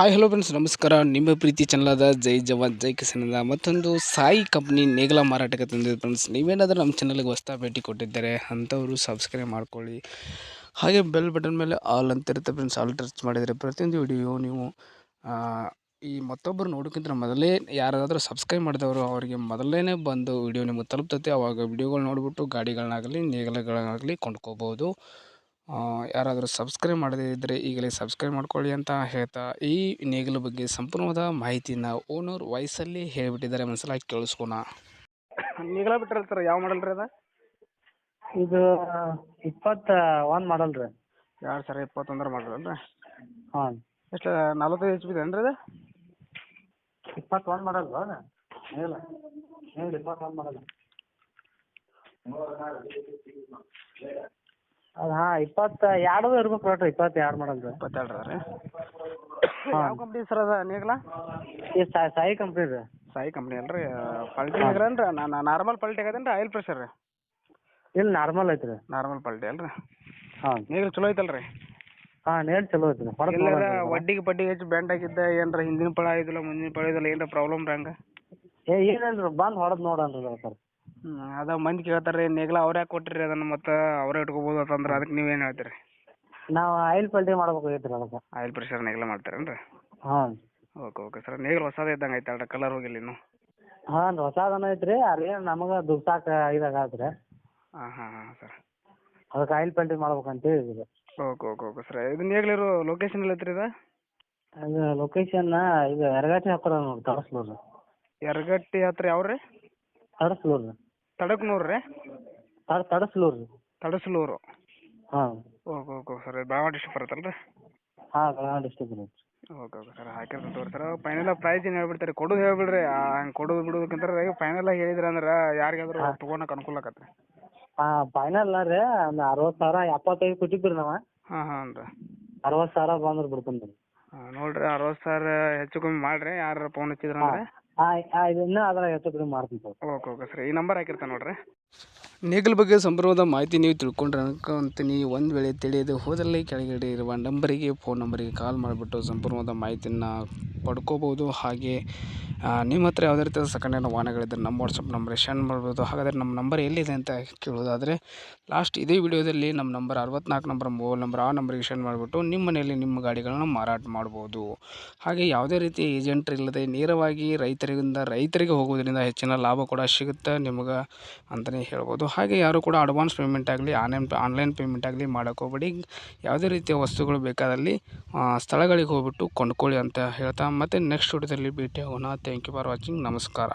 Hi hello friends ನಮಸ್ಕಾರ. ನಿಮ್ಮ ಪ್ರೀತಿ ಚಾನಲಾದ ಜೈ ಜವಾನ್, ಜೈ ಕಿಸನದ ಮತ್ತೊಂದು ಸಾಯಿ ಕಂಪ್ನಿ ನೇಗಲ ಮಾರಾಟಕ್ಕೆ ತಂದಿದೆ ಫ್ರೆಂಡ್ಸ್ ನೀವೇನಾದರೂ ನಮ್ಮ ಚಾನಲ್ಗೆ ಹೊಸ ಭೇಟಿ ಕೊಟ್ಟಿದ್ದಾರೆ ಅಂಥವರು ಸಬ್ಸ್ಕ್ರೈಬ್ ಮಾಡ್ಕೊಳ್ಳಿ. ಹಾಗೆ ಬೆಲ್ ಬಟನ್ ಮೇಲೆ ಆಲ್ ಅಂತ ಇರುತ್ತೆ ಫ್ರೆಂಡ್ಸ್ ಆಲ್ ಟಚ್ ಮಾಡಿದರೆ ಪ್ರತಿಯೊಂದು ವಿಡಿಯೋ ನೀವು ಈ ಮತ್ತೊಬ್ಬರು ನೋಡೋಕ್ಕಿಂತ ಮೊದಲೇ ಯಾರಾದರೂ ಸಬ್ಸ್ಕ್ರೈಬ್ ಮಾಡಿದವರು ಅವರಿಗೆ ಮೊದಲೇ ಬಂದು ವಿಡಿಯೋ ನಿಮಗೆ ತಲುಪ್ತೈತೆ. ಆವಾಗ ವಿಡಿಯೋಗಳು ನೋಡಿಬಿಟ್ಟು ಗಾಡಿಗಳನ್ನಾಗಲಿ, ನೇಗಲಗಳನ್ನಾಗಲಿ ಕೊಂಡ್ಕೋಬೋದು. ಯಾರಾದರೂ ಸಬ್ಸ್ಕ್ರೈಬ್ ಮಾಡದೇ ಇದ್ದರೆ ಈಗಲೇ ಸಬ್ಸ್ಕ್ರೈಬ್ ಮಾಡಿಕೊಳ್ಳಿ ಅಂತ ಹೇಳ್ತಾ ಈ ನೇಗಿಲ ಬಗ್ಗೆ ಸಂಪೂರ್ಣವಾದ ಮಾಹಿತಿನ ಓನರ್ ವಾಯ್ಸಲ್ಲಿ ಹೇಳಿಬಿಟ್ಟಿದ್ದಾರೆ. ಒಂದ್ಸಲ ಕೇಳಿಸ್ಕೊಣ. ನೇಗಿಲ ಬಿಟ್ಟಿರಲ್ಲ ಸರ್ ಯಾವ ಮಾಡಲ್ ರೀ ಅದ? ಇದು ಇಪ್ಪತ್ತ ಒಂದು ಮಾಡಲ್ ರೀ. ಎರಡು ಸಾವಿರ ಇಪ್ಪತ್ತೊಂದರ ಮಾಡಲ್ ರೀ ಹಾಂ. ಎಷ್ಟು ನಲ್ವತ್ತೈದು ಎಚ್ ಪಿ ಏನು ರೀ ಅದು? ಇಪ್ಪತ್ತೊಂದು ಮಾಡಲ್ ಇಲ್ಲ ಇಲ್ಲ ಇಪ್ಪತ್ತೊಂದು ಮಾಡಲ್ ಅದು ಹಾ ಇಪ್ಪತ್ತ ಎರಡದು ಇರ್ಬೇಕು ನೋಡ್ರಿ ಇಪ್ಪತ್ತೆರಡು ಮಾಡಲ್ರಿ ಇಪ್ಪತ್ತೆರಡರ? ರೀ ಯಾವ ಕಂಪ್ನಿ ಸರ್ ಅದ ನೇಗಿಲ? ಈ ಸಾಯಿ ಸಾಯಿ ಕಂಪ್ನಿ ರೀ ಸಾಯಿ ಕಂಪ್ನಿ ಅಲ್ರಿ ಪಲ್ಟಿ ನೇಗಿಲ ಏನ್ರಿ? ನಾರ್ಮಲ್ ಪಲ್ಟಿ ಆಗದೇನ್ರಿ ಆಯಿಲ್ ಪ್ರೆಷರ್ ರೀ ಇಲ್ಲಿ ನಾರ್ಮಲ್ ಐತ್ರಿ. ನಾರ್ಮಲ್ ಪಲ್ಟಿ ಅಲ್ರಿ? ಹಾಂ. ನೀಗ್ ಚಲೋ ಐತಲ್ರಿ? ಹಾಂ ನೇಟ್ ಚಲೋ ಐತ್ರಿ ಹೊರಗೆ ಎಲ್ಲಾರ ವಡ್ಡಿಗೆ ಬಡ್ಡಿ ಹೆಚ್ಚು ಬ್ಯಾಂಡ್ ಆಗಿದ್ದ ಏನ್ರ ಹಿಂದಿನ ಪಳ ಇದಿಲ್ಲ ಮುಂದಿನ ಪಳ ಇದಿಲ್ಲ ಏನ್ರ ಪ್ರಾಬ್ಲಮ್ ರೀ ಹಂಗ? ಏ ಏನಿಲ್ಲ ಬಂದು ಹೊಡೆದು ನೋಡನ್ರಿ ಸರ್. ಅದ ಮಂದಿ ಕೇಳ್ತಾರೆ ನೇಗಿಲ ಅವ್ರು ಯಾಕೆ ಕೊಟ್ರಿ ಅದನ್ನ ಮತ್ತೆ ಅವ್ರೇ ಇಟ್ಕೋಬೋದು ಅಂತಂದ್ರೆ ಅದಕ್ಕೆ ನೀವೇನು ಹೇಳ್ತೀರಿ? ನಾವು ಆಯಿಲ್ ಪಲ್ಟಿ ಮಾಡ್ಬೇಕಾಗೈತ್ರಿ ಅದಕ್ಕೆ. ಆಯಿಲ್ ಪ್ರೆಷರ್ ನೇಗ್ಲ ಮಾಡ್ತಾರೇನ್ರಿ? ಹಾಂ. ಓಕೆ ಓಕೆ ಸರ್ ನೇಗಿಲ ಹೊಸಾದ ಇದ್ದಂಗ ಐತೆ ಅಲ್ರಿ ಕಲರ್ ಹೋಗಿಲ್ಲ ಇನ್ನು. ಹಾಂ ಹೊಸಾದನ ಐತ್ರಿ ಅದೇನು ನಮಗೆ ದುಡ್ಸಾಕ ಇದಾಗತ್ತೆ ಆದ್ರೆ ಹಾಂ ಹಾಂ ಹಾಂ ಸರ್. ಅದಕ್ಕೆ ಆಯಿಲ್ ಪಲ್ಟಿ ಮಾಡ್ಬೇಕಂತ ಹೇಳಿದ್ರಿ. ಓಕೆ ಓಕೆ ಓಕೆ ಸರ್ ಇದು ಇರೋ ಲೊಕೇಶನ್ ಎಲ್ಲ ಐತ್ರಿ ಇದು? ಅದು ಲೊಕೇಶನ್ ಇದು ಎರಗಟ್ಟಿ ಹತ್ರ ನೋಡಿ ತಡಸ್ಲೂರು. ಯರಗಟ್ಟಿ ಹತ್ರ ಯಾವ್ರಿ? ರೀ ತಡಸ್ಲೂರು. ರೀ ತಡಕ್ನೂರು ರೀ? ತಡ ತಡಸ್ಲೂರು ರೀ. ಓಕೋ ಹಾಂ. Okay okay sir. Belagavi district ಬರುತ್ತಲ್ಲ ರೀ? ಹಾಂ ಬೆಳಗಾವಿ ಡಿಸ್ಟಿಕ್ ರೀ. Okay okay sir. ಹಾಕಿರ್ತೀನಿ ತೋರಿ ಸರ್ ಫೈನಲ್ ಪ್ರೈಸ್ ಏನು ಹೇಳ್ಬಿಡ್ತಾರೆ? ಕೊಡೋದು ಹೇಳ್ಬಿಡ್ರಿ. ಹಂಗೆ ಕೊಡೋದು ಬಿಡೋದಕ್ಕಿಂತ ಫೈನಲ್ ಹೇಳಿದ್ರಿ ಅಂದ್ರೆ ಯಾರಿಗಾದ್ರೂ ತೊಗೊಳಕ್ಕೆ ಅನುಕೂಲ ಆಕತ್ರಿ ಹಾಂ ಫೈನಲ್ ರೀ ಒಂದು ಅರವತ್ತು ಸಾವಿರ ಎಪ್ಪತ್ತೈದು ಕೊಟ್ಟಿದ್ರಿ ನಾವು. ಹಾಂ ಹಾಂ ರೀ ಅರವತ್ತು ಸಾವಿರ ಬಂದ್ರೆ ಬಿಡ್ತೀನಿ ರೀ ಹಾಂ ನೋಡ್ರಿ ಅರವತ್ತು ಸಾವಿರ ಹೆಚ್ಚು ಕಮ್ಮಿ ಮಾಡ್ರಿ ಯಾರು ಫೋನ್ ಹಚ್ಚಿದ್ರ ಅಂದ್ರೆ. ಇದನ್ನ ಅದ್ರ ಹೆಚ್ಚು ಕಡಿಮೆ ಮಾಡ್ತೀನಿ ಸರ್ ಓಕೆ ಓಕೆ ಸರಿ ಈ ನಂಬರ್ ಹಾಕಿರ್ತಾನೆ ನೋಡ್ರಿ. ನೇಗಲ್ ಬಗ್ಗೆ ಸಂಪೂರ್ಣವಾದ ಮಾಹಿತಿ ನೀವು ತಿಳ್ಕೊಂಡ್ರೆ ಅನ್ಕೊಂತೀನಿ. ಒಂದು ವೇಳೆ ತಿಳಿಯದೆ ಹೋದಲ್ಲಿ ಕೆಳಗಡೆ ಇರುವ ನಂಬರಿಗೆ ಫೋನ್ ನಂಬರಿಗೆ ಕಾಲ್ ಮಾಡಿಬಿಟ್ಟು ಸಂಪೂರ್ಣವಾದ ಮಾಹಿತಿಯನ್ನು ಪಡ್ಕೋಬೋದು ಹಾಗೆ ನಿಮ್ಮ ಹತ್ರ ಯಾವುದೇ ರೀತಿಯ ಸೆಕೆಂಡ್ ಹ್ಯಾಂಡ್ ವಾಹನಗಳಿದ್ದರೆ ನಮ್ಮ ವಾಟ್ಸಪ್ ನಂಬರ್ ಶೇರ್ ಮಾಡ್ಬೋದು. ಹಾಗಾದರೆ ನಮ್ಮ ನಂಬರ್ ಎಲ್ಲಿದೆ ಅಂತ ಕೇಳೋದಾದರೆ ಲಾಸ್ಟ್ ಇದೇ ವಿಡಿಯೋದಲ್ಲಿ ನಮ್ಮ ನಂಬರ್ ಅರವತ್ನಾಲ್ಕು ನಂಬರ್ ಮೊಬೈಲ್ ನಂಬರ್ ಆ ನಂಬರಿಗೆ ಸೆಂಡ್ ಮಾಡಿಬಿಟ್ಟು ನಿಮ್ಮ ಮನೆಯಲ್ಲಿ ನಿಮ್ಮ ಗಾಡಿಗಳನ್ನು ಮಾರಾಟ ಮಾಡ್ಬೋದು. ಹಾಗೆ ಯಾವುದೇ ರೀತಿಯ ಏಜೆಂಟ್ ಇಲ್ಲದೆ ನೇರವಾಗಿ ರೈತರಿಂದ, ರೈತರಿಗೆ ಹೋಗೋದ್ರಿಂದ ಹೆಚ್ಚಿನ ಲಾಭ ಕೂಡ ಸಿಗುತ್ತೆ ನಿಮಗೆ ಅಂತಲೇ ಹೇಳ್ಬೋದು. ಹಾಗೆ ಯಾರು ಕೂಡ ಅಡ್ವಾನ್ಸ್ ಪೇಮೆಂಟ್ ಆಗಲಿ ಆನ್ಲೈನ್ ಆನ್ಲೈನ್ ಪೇಮೆಂಟ್ ಆಗಲಿ ಮಾಡೋಕ್ಕೋಗ್ಬೇಡಿ ಯಾವುದೇ ರೀತಿಯ ವಸ್ತುಗಳು ಬೇಕಾದಲ್ಲಿ ಸ್ಥಳಗಳಿಗೆ ಹೋಗ್ಬಿಟ್ಟು ಕೊಂಡ್ಕೊಳ್ಳಿ ಅಂತ ಹೇಳ್ತಾ, ಮತ್ತು ನೆಕ್ಸ್ಟ್ ವಿಡಿಯೋದಲ್ಲಿ ಭೇಟಿ ಆಗೋಣ ಥ್ಯಾಂಕ್ ಯು ಫಾರ್ ವಾಚಿಂಗ್ ನಮಸ್ಕಾರ